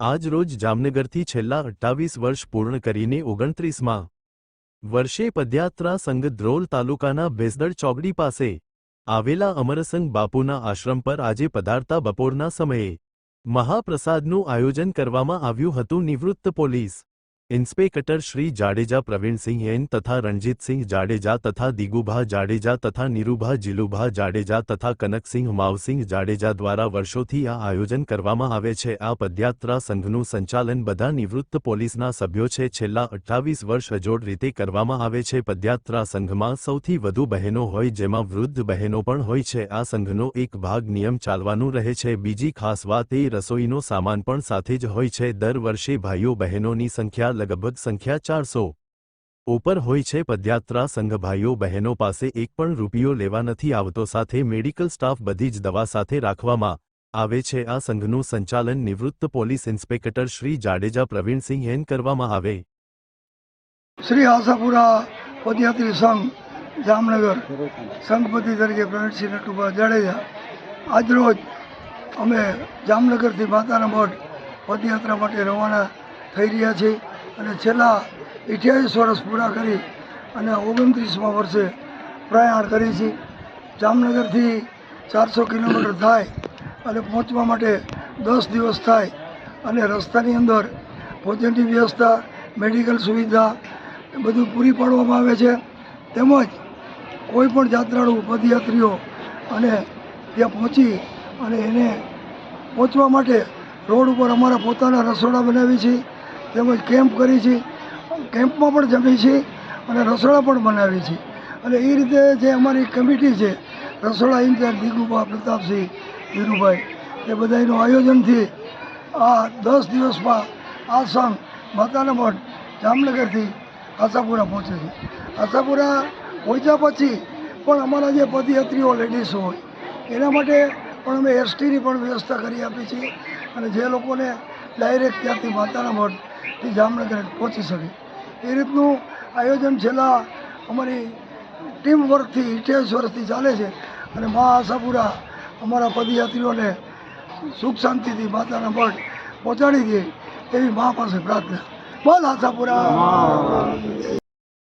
આજ રોજ જામનગરથી છેલ્લા અઠ્ઠાવીસ વર્ષ પૂર્ણ કરીને ઓગણત્રીસમાં વર્ષે પદયાત્રા સંઘ ધ્રોલ તાલુકાના ભેસદળ ચોકડી પાસે આવેલા અમરસંગ બાપુના આશ્રમ પર આજે પધારતા બપોરના સમયે મહાપ્રસાદનું આયોજન કરવામાં આવ્યું હતું. નિવૃત્ત police inspector Shri Jadeja Pravinsinh N તથા રણજીતસિંહ જાડેજા તથા દિગુભા જાડેજા તથા નીરુભા જીલુભા જાડેજા તથા કનકસિંહ માવસિંહ જાડેજા દ્વારા વર્ષોથી આ આયોજન કરવામાં આવે છે. આ પદયાત્રા સંઘનું સંચાલન બધા નિવૃત્ત પોલીસના સભ્યો છે. છેલ્લા અઠ્ઠાવીસ વર્ષ અજોડ રીતે કરવામાં આવે છે. પદયાત્રા સંઘમાં સૌથી વધુ બહેનો હોય જેમાં વૃદ્ધ બહેનો પણ હોય છે. આ સંઘનો એક ભાગ નિયમ ચાલવાનું રહે છે. બીજી ખાસ વાત એ રસોઈનો સામાન પણ સાથે જ હોય છે. દર વર્ષે ભાઈઓ બહેનોની સંખ્યા લગભગ સંખ્યા ચારસો. ઉપર હોય છે પદયાત્રા સંઘ ભાઈઓ બહેનો પાસે એક પણ રૂપિયો લેવા નથી આવતો. સાથે મેડિકલ સ્ટાફ બધી જ દવા સાથે રાખવામાં આવે છે. આ સંઘનું સંચાલન નિવૃત્ત police inspector Shri Jadeja Pravinsinh N કરવામાં આવે. શ્રી આશાપુરા પદયાત્રી સંઘ, જામનગર. સંઘપતિ તરીકે પ્રવીણસિંહ નટુભા જાડેજા. આજરોજ અમે જામનગરથી માતાના મઠ પદયાત્રા માટે રવાના થઈ રહ્યા છીએ. અને છેલ્લા અઠ્યાવીસ વર્ષ પૂરા કરી અને ઓગણત્રીસમાં વર્ષે પ્રયાણ કરી છે. જામનગરથી ચારસો કિલોમીટર થાય અને પહોંચવા માટે દસ દિવસ થાય અને રસ્તાની અંદર ભોજનની વ્યવસ્થા, મેડિકલ સુવિધા બધું પૂરી પાડવામાં આવે છે. તેમજ કોઈ પણ પદયાત્રીઓ અને ત્યાં પહોંચી અને એને પહોંચવા માટે રોડ ઉપર અમારા પોતાના રસોડા બનાવી છે. તેમજ કેમ્પ કરી છે. કેમ્પમાં પણ જમી છે અને રસોડા પણ બનાવી છે. અને એ રીતે જે અમારી કમિટી છે, રસોડા ઇન્ચાર્જ દીગુભા પ્રતાપસિંહ ધીરુભાઈ, એ બધાનું આયોજનથી આ દસ દિવસમાં આ સંઘ માતાના મઠ જામનગરથી આશાપુરા પહોંચે છે. આશાપુરા પહોંચ્યા પછી પણ અમારા જે પદયાત્રીઓ લેડીઝ હોય, એના માટે પણ અમે એસટીની પણ વ્યવસ્થા કરી આપી છીએ અને જે લોકોને ડાયરેક્ટ ત્યાંથી માતાના મઠથી જામનગર પહોંચી શકે. એ રીતનું આયોજન છેલ્લા અમારી ટીમ વર્કથી અઠ્યાવીસ વર્ષથી ચાલે છે. અને મા આશાપુરા અમારા પદયાત્રીઓને સુખ શાંતિથી માતાના મઠ પહોંચાડી દે એવી મા પાસે પ્રાર્થના. બોલ આશાપુરા.